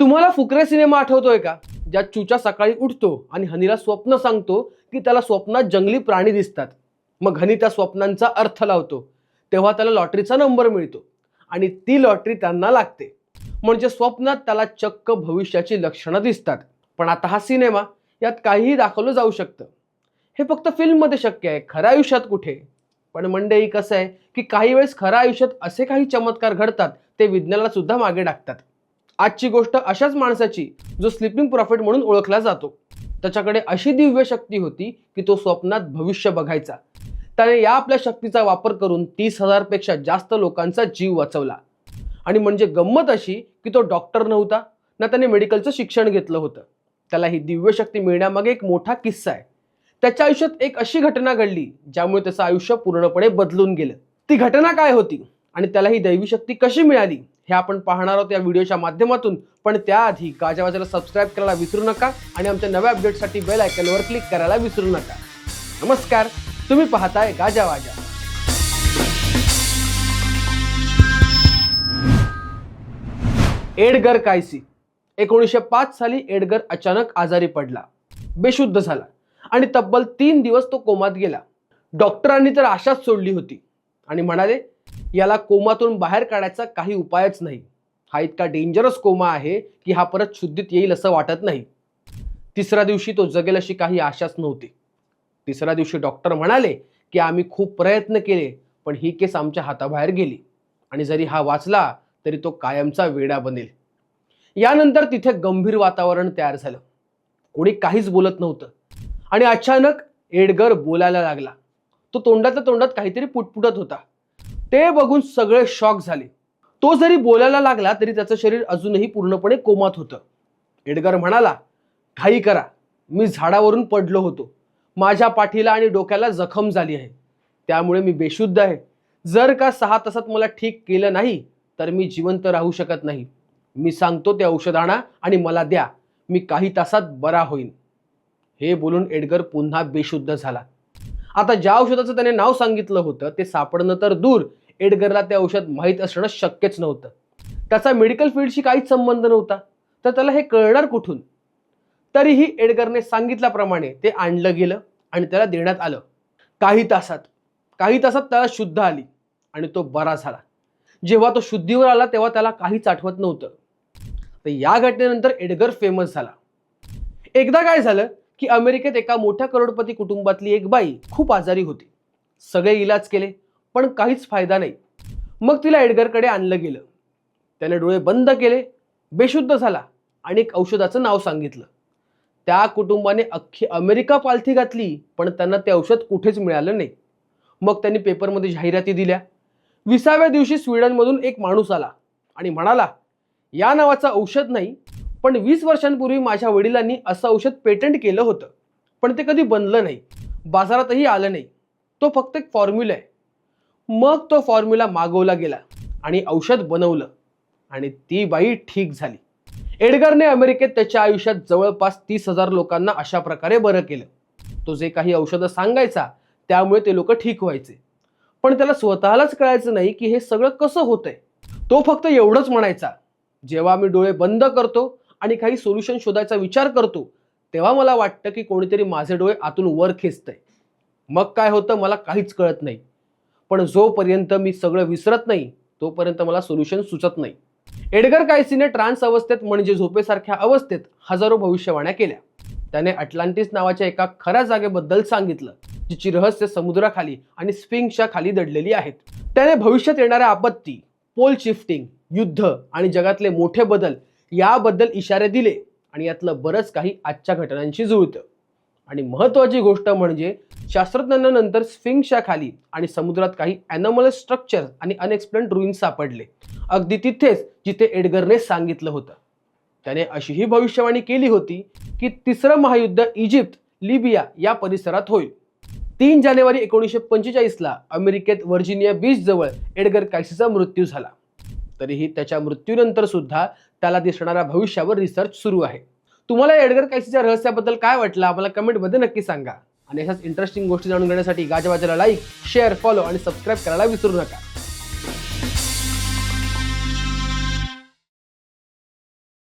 तुम्हाला फुकरे सिनेमा आठवतोय का? ज्यात चूचा सकाळी उठतो आणि हनीला स्वप्न सांगतो की त्याला स्वप्नात जंगली प्राणी दिसतात. मग हनी त्या स्वप्नांचा अर्थ लावतो. तेव्हा त्याला लॉटरीचा नंबर मिळतो आणि ती लॉटरी त्यांना लागते. म्हणजे स्वप्नात त्याला चक्क भविष्याची लक्षणं दिसतात. पण आता हा सिनेमा यात काहीही दाखवलं जाऊ शकतं. हे फक्त फिल्ममध्ये शक्य आहे खऱ्या आयुष्यात कुठे? पण मंडळी कसं आहे की काही वेळेस खऱ्या आयुष्यात असे काही चमत्कार घडतात ते विज्ञानाला सुद्धा मागे टाकतात. आजची गोष्ट अशाच माणसाची जो स्लिपिंग प्रॉफिट म्हणून ओळखला जातो. त्याच्याकडे अशी दिव्य शक्ती होती की तो स्वप्नात भविष्य बघायचा. त्याने या आपल्या शक्तीचा वापर करून तीस हजारपेक्षा जास्त लोकांचा जीव वाचवला. आणि म्हणजे गंमत अशी की तो डॉक्टर नव्हता ना त्याने मेडिकलचं शिक्षण घेतलं होतं. त्याला ही दिव्य शक्ती मिळण्यामागे एक मोठा किस्सा आहे. त्याच्या आयुष्यात एक अशी घटना घडली ज्यामुळे त्याचं आयुष्य पूर्णपणे बदलून गेलं. ती घटना काय होती? आणि त्याला ही दैवी शक्ती कशी मिळाली? हे आपण पाहणार आहोत या व्हिडिओच्या माध्यमातून. पण त्याआधी गाजावाजाला सबस्क्राईब करायला विसरू नका आणि आमच्या नव्या अपडेटसाठी बेल आयकनवर क्लिक करायला विसरू नका. नमस्कार तुम्ही पाहताय गाजावाजा एडगर कायसी. एकोणीसशे पाच साली एडगर अचानक आजारी पडला. बेशुद्ध झाला आणि तब्बल तीन दिवस तो कोमात गेला. डॉक्टरांनी तर आशाच सोडली होती. आणि म्हणाले याला कोमातून बाहेर काढायचा काही उपायच नाही. हा इतका डेंजरस कोमा आहे की हा परत शुद्धीत येईल असं वाटत नाही. तिसऱ्या दिवशी तो जगेल अशी काही आशाच नव्हती. तिसऱ्या दिवशी डॉक्टर म्हणाले की आम्ही खूप प्रयत्न केले पण ही केस आमच्या हाताबाहेर गेली. आणि जरी हा वाचला तरी तो कायमचा वेडा बनेल. यानंतर तिथे गंभीर वातावरण तयार झालं. कोणी काहीच बोलत नव्हतं. आणि अचानक एडगर बोलायला लागला. तो तोंडातल्या तोंडात काहीतरी पुटपुटत होता. ते बघून सगळे शॉक झाले. तो जरी बोलायला लागला तरी त्याचं शरीर अजूनही पूर्णपणे कोमात होतं. एडगर म्हणाला घाई करा. मी झाडावरून पडलो होतो. माझ्या पाठीला आणि डोक्याला जखम झाली आहे. त्यामुळे मी बेशुद्ध आहे. जर का सहा तासात मला ठीक केलं नाही तर मी जिवंत राहू शकत नाही. मी सांगतो ते औषध आणा आणि मला द्या. मी काही तासात बरा होईन. हे बोलून एडगर पुन्हा बेशुद्ध झाला. आता ज्या औषधाचं त्याने नाव सांगितलं होतं ते सापडणं तर दूर. एडगरला ते औषध माहीत असणं शक्यच नव्हतं. त्याचा मेडिकल फील्डशी काहीच संबंध नव्हता. तर त्याला हे कळणार कुठून? तरीही एडगरने सांगितल्याप्रमाणे ते आणलं गेलं आणि त्याला देण्यात आलं. काही तासात काही तासात त्याला शुद्ध आली आणि तो बरा झाला. जेव्हा तो शुद्धीवर आला तेव्हा त्याला काहीच आठवत नव्हतं. तर या घटनेनंतर एडगर फेमस झाला. एकदा काय झालं? की अमेरिकेत एका मोठ्या करोडपती कुटुंबातली एक बाई खूप आजारी होती. सगळे इलाज केले पण काहीच फायदा नाही. मग तिला एडगरकडे आणलं गेलं. त्याने डोळे बंद केले बेशुद्ध झाला आणि एक औषधाचं नाव सांगितलं. त्या कुटुंबाने अख्खी अमेरिका पालथी घातली पण त्यांना ते औषध कुठेच मिळालं नाही. मग त्यांनी पेपरमध्ये जाहिराती दिल्या. विसाव्या दिवशी स्वीडनमधून एक माणूस आला आणि म्हणाला या नावाचं औषध नाही पण वीस वर्षांपूर्वी माझ्या वडिलांनी असं औषध पेटंट केलं होतं. पण ते कधी बनलं नाही. बाजारातही आलं नाही. तो फक्त एक फॉर्म्युला आहे. मग तो फॉर्म्युला मागवला गेला आणि औषध बनवलं. आणि ती बाई ठीक झाली. एडगरने अमेरिकेत त्याच्या आयुष्यात जवळपास तीस हजार लोकांना अशा प्रकारे बरं केलं. तो जे काही औषधं सांगायचा त्यामुळे ते लोक ठीक व्हायचे. पण त्याला स्वतःलाच कळायचं नाही की हे सगळं कसं होतंय. तो फक्त एवढंच म्हणायचा जेव्हा मी डोळे बंद करतो आणि काही सोल्युशन शोधायचा विचार करतो तेव्हा मला वाटतं की कोणीतरी माझे डोळे आतून वर खेचतंय. मग काय होतं मला काहीच कळत नाही. पण जोपर्यंत मी सगळं विसरत नाही तोपर्यंत मला सोल्युशन सुचत नाही. एडगर कायसीने ट्रान्स अवस्थेत म्हणजे झोपेसारख्या अवस्थेत हजारो भविष्यवाण्या केल्या. त्याने अटलांटिस नावाच्या एका खऱ्या जागेबद्दल सांगितलं जिची रहस्य समुद्राखाली आणि स्पिंगच्या खाली दडलेली आहेत. त्याने भविष्यात येणाऱ्या आपत्ती पोल शिफ्टिंग युद्ध आणि जगातले मोठे बदल याबद्दल इशारे दिले आणि यातलं बरंच काही आजच्या घटनांशी जुळतं. आणि महत्त्वाची गोष्ट म्हणजे शास्त्रज्ञांना नंतर स्फिंक्सच्या खाली आणि समुद्रात काही ॲनॉमल स्ट्रक्चर आणि अनएक्सप्लेन रुईन्स सापडले. अगदी तिथेच जिथे एडगरने सांगितलं होतं. त्याने अशीही भविष्यवाणी केली होती की तिसरं महायुद्ध इजिप्त लिबिया या परिसरात होईल. तीन जानेवारी एकोणीसशे पंचेचाळीसला अमेरिकेत व्हर्जिनिया बीच जवळ एडगर कायसीचा मृत्यू झाला. तरीही त्याच्या मृत्यूनंतर सुद्धा त्याला दिसणाऱ्या भविष्यावर रिसर्च सुरू आहे. तुम्हाला एडगर कायसीच्या रहस्याबद्दल काय वाटलं? आम्हाला कमेंटमध्ये नक्की सांगा. आणि अशाच इंटरेस्टिंग गोष्टी जाणून घेण्यासाठी गाजवाजाला लाईक शेअर फॉलो आणि सबस्क्राईब करायला विसरू नका.